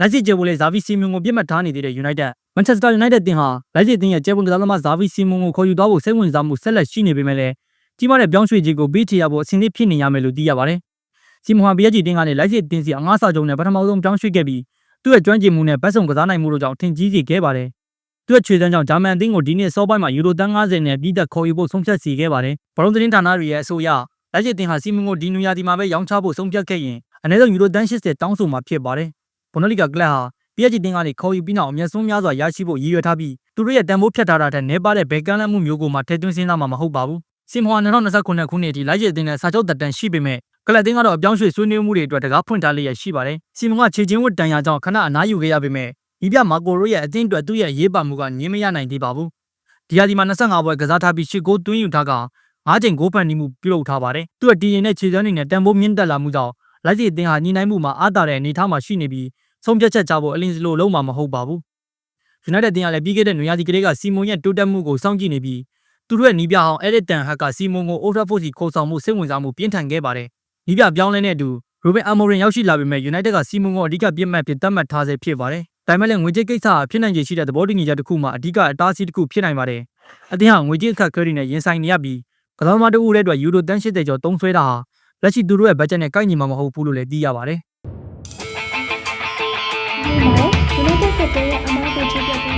လက်ရှိကျေဖို့လေဇာဗီစီမွန်ကိုပြစ်မှတ်ထားနေသေးတဲ့ United Manchester United တင်ဟာလက်ရှိတင်ရဲ့ကျေပွန်ကစားသမားဇာဗီစီမွန်ကိုခေါ်ယူသွားဖို့စိတ်ဝင်စားမှုဆက်လက်ရှိနေပေမဲ့လည်းကြီးမားတဲ့ပြောင်းရွှေ့ခြင်းကိုပေးချေရဖို့အဆင်သင့်ဖြစ်နေရမယ်လို့သိရပါတယ်။စီမွန်ဟာ PSG တင်ကနေလက်ရှိတင်စီအငှားစာချုပ်နဲ့ပထမဆုံးပြောင်းရွှေ့ခဲ့ပြီးသူ့ရဲ့ကျွမ်းကျင်မှုနဲ့ဘတ်စုံကစားနိုင်မှုတို့ကြောင့်ထင်ကြီးစေခဲ့ပါတယ်။သူ့ရဲ့ခြေစမ်းကြောင့်ဂျာမန်အသင်းကိုဒီနေ့စောပိုင်းမှာယူရိုတန်း90နဲ့ပြည်သက်ခေါ်ယူဖို့ဆုံးဖြတ်စီခဲ့ပါတယ်။ဘရုံသတင်းဌာနတွေရဲ့အဆိုအရလက်ရှိတင်ဟာစီမွန်ကိုဒီနူယာဒီမှာပဲရောင်းချဖို့ဆုံးဖြတ်ခဲ့ရင်အနည်းဆုံးယူရိုတန်း80တောင်းဆိုမှာဖြစ်ပါတယ်။ ဘွန်ဒလီဂါကလပ်ဟာ PSG တင်ကနေခေါ်ယူပြီးနောက်အမျက်ဆုံးများစွာရရှိဖို့ရည်ရွယ်ထားပြီးသူတို့ရဲ့တန်ဖိုးဖြတ်ထားတာတဲ့နေပါတဲ့ဘယ်ကမ်းလှမ်းမှုမျိုးကိုမှထည့်သွင်းစဉ်းစားမှာမဟုတ်ပါဘူး။စင်မွာ2029ခုနှစ်အထိလိုက်ရည်တင်တဲ့စာချုပ်တက်တန်ရှိပေမဲ့ကလပ်တင်ကတော့အပြောင်းရွှေ့ဆွေးနွေးမှုတွေအတွက်တကားဖွင့်ထားလျက်ရှိပါတယ်။စီမွန်ကခြေချင်းဝတ်တန်ရာကြောင့်ခဏအနားယူခဲ့ရပေမဲ့ဤပြမာကိုရိုရဲ့အသင်းအတွက်သူ့ရဲ့ရေးပါမှုကငင်းမရနိုင်သေးပါဘူး။ဒီဟာဒီမှာ25ပွဲကစားထားပြီး10ဂိုးသွင်းယူထားက၅ချိန်ဂိုးဖန်တီးမှုပြုလုပ်ထားပါတယ်။သူ့ရဲ့တီရင်နဲ့ခြေစမ်းတွေနဲ့တန်ဖိုးမြင့်တက်လာမှုကြောင့် လိုက်ရည်တင်ဟာညီနိုင်မှုမှာအားတာတဲ့အနေအထားမှာရှိနေပြီးဆုံးဖြတ်ချက်ချဖို့အလင်းစလိုလုံးမှာမဟုတ်ပါဘူး။ United တင်ကလည်းပြီးခဲ့တဲ့နွေရာသီကလေးကစီမွန်ရဲ့တိုးတက်မှုကိုစောင့်ကြည့်နေပြီးသူတို့ရဲ့နီးပြဟောင်းအဲရစ်တန်ဟက်ကစီမွန်ကို Old Trafford စီခေါ်ဆောင်မှုစိတ်ဝင်စားမှုပြင်းထန်ခဲ့ပါတယ်။နီးပြပြောင်းလဲတဲ့အတူရိုဘင်အာမိုရင်ရောက်ရှိလာပေမဲ့ United ကစီမွန်ကိုအဓိကပြစ်မှတ်ဖြစ်သတ်မှတ်ထားဆဲဖြစ်ပါတယ်။ဒါပေမဲ့လည်းငွေကြေးကိစ္စဟာဖြစ်နိုင်ခြေရှိတဲ့သဘောတူညီချက်တစ်ခုမှအဓိကအတားအဆီးတစ်ခုဖြစ်နိုင်ပါတယ်။အသင်းဟာငွေကြေးအခက်အခဲတွေနဲ့ရင်ဆိုင်နေရပြီးကစားသမားတဦးရဲ့အတွက်ယူရိုတန်း80ကျော်သုံးစွဲတာဟာ လက်ရှိသူတို့ရဲ့ဘတ်ဂျက်နဲ့ကိုက်ညီမှာမဟုတ်ဘူးလို့လည်းသိရပါတယ်။ဒီမှာ United ကတည်းကအမားကိုချပြပြီး